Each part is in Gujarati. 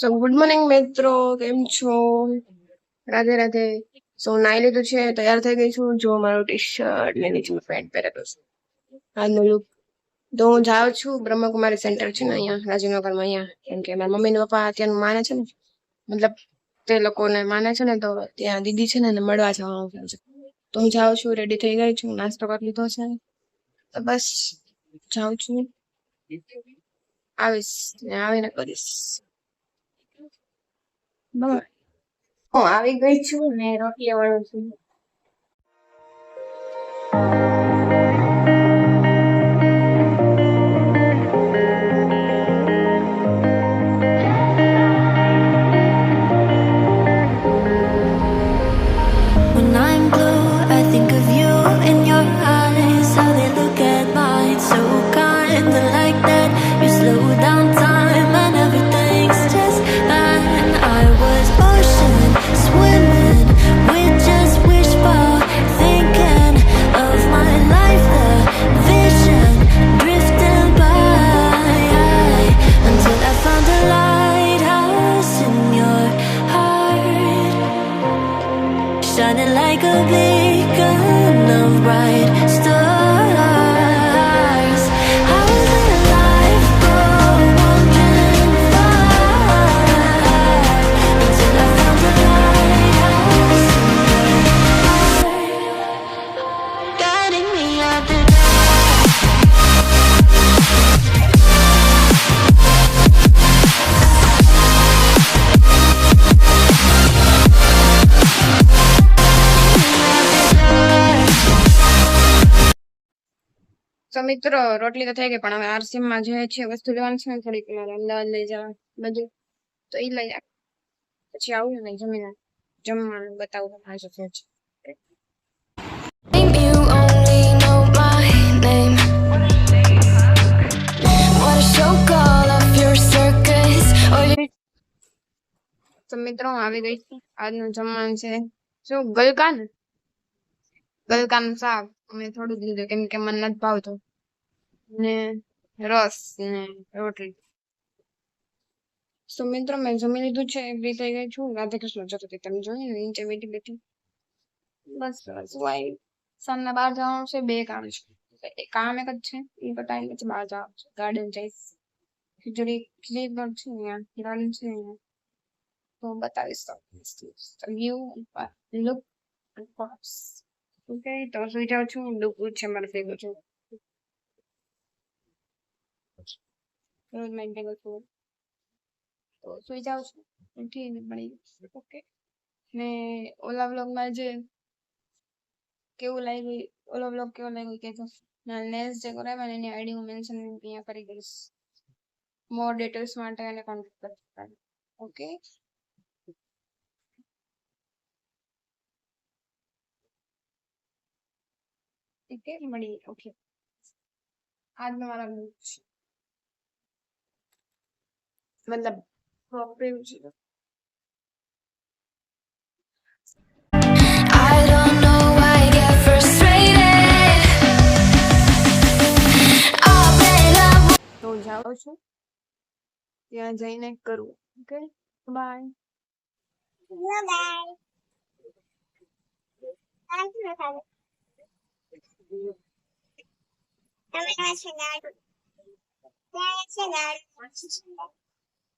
સો ગુડ મોર્નિંગ મિત્રો. કેમ છો? રાધે રાધે. સો નાઈ લીધું છે. તૈયાર થઈ ગઈ છું. જો મારું ટી શર્ટ ને મેં પેન્ટ પહેરેલો છું આજનો લુક તો હું જાઉં છું. બ્રહ્મકુમારી સેન્ટર છે ને અહીંયા રાજીવનગરમાં અહીંયા. કેમ કે મારા મમ્મી ને પપ્પા અત્યારનું માને છે ને. મતલબ તે લોકોને માને છે ને, તો ત્યાં દીદી છે ને, એને મળવા જવાનું છે. તો હું જાઉં છું. રેડી થઈ ગઈ છું. નાસ્તો કરી લીધો છે. તો બસ, જાઉં છું. આવીશ. ને આવીને કરીશ. હું આવી ગઈ છું ને રોટલી વાળું છું. તો મિત્રો રોટલી તો થઈ ગઈ પણ હવે આરસીએમ માં જે છે વસ્તુ લેવાની છે ને થોડીક મારે અમદાવાદ લઈ જવા બધું તો એ લઈ આવ પછી આવું ને જમીને જમવાનું બતાવું આ શું છે name. You only know my name. Wanna show all of your circus or your તો મિત્રો હું આવી ગઈ છું આજનું જમવાનું છે શું ગલકા ને ગલકાનું શાક અમે થોડું જ લીધું કેમ કે મને નથી ભાવતું ને રસ ને રોટલી તો મિત્રો મેં જમી લીધું છે ફ્રી થઈ ગઈ છું રાધે કૃષ્ણ જતી તમે જોયું ને નીચે બેઠી બેઠી બસ બસ વાય સાંજના બહાર જવાનું છે બે કામ છે એક કામ એક જ છે એ પતાવી પછી બહાર જવાનું છે ગાર્ડન જઈશ ખીચડી ખીચડી પણ છે અહીંયા ગાર્ડન છે અહીંયા તો બતાવીશ તો વ્યૂ લુક ઓકે તો સુઈ જાઉં છું દુઃખ છે મારે ભેગું છું રોજ મારી ભેગું છું તો સુઈ જાઉં છું, ઉઠીને મળી ઓકે ને ઓલા વ્લોગમાં જે કેવું લાગ્યું, ઓલો વ્લોગ કેવો લાગ્યો કહેજો. નેલ્સ જે કરાવ્યા એની આઈડી હું મેન્શન અહીંયા કરી દઈશ. મોર ડિટેલ્સ માટે એને કોન્ટેક્ટ કરી ઓકે ઠીક મળીએ ઓકે આજનો મારા look છે. મતલબ proper એવું છે I don't know why I get frustrated. Oh, baby, તો હું જાઉં છું ત્યાં જઈને કરું ઓકે બાય દેશી જુગાડ જો તમે કેવું આવે છે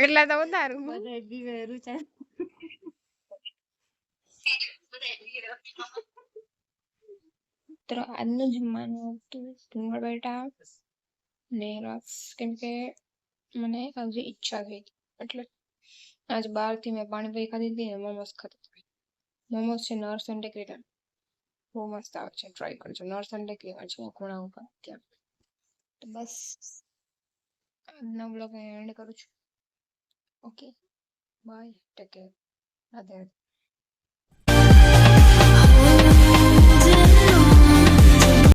એટલા તો વધારું બધા બીવે રૂચા. મિત્રો આજનું જમવાનું હતું ડુંગળ બેટા ને રસ. કેમ કે મને હજી ઈચ્છા થઈ હતી એટલે આજ બહારથી મેં પાણીપુરી ખાધી હતી ને મોમોસ ખાધી હતી. મોમોસ છે નર્સ એન્ડ ટેકરીના બહુ મસ્ત આવે છે. ટ્રાય કરજો. નર્સ એન્ડ ટેકરીમાં છે ખૂણા ઉપર. ત્યાં. તો બસ. આજનો બ્લોગ એન્ડ કરું છું. Okay. Bye. Take care. Radhe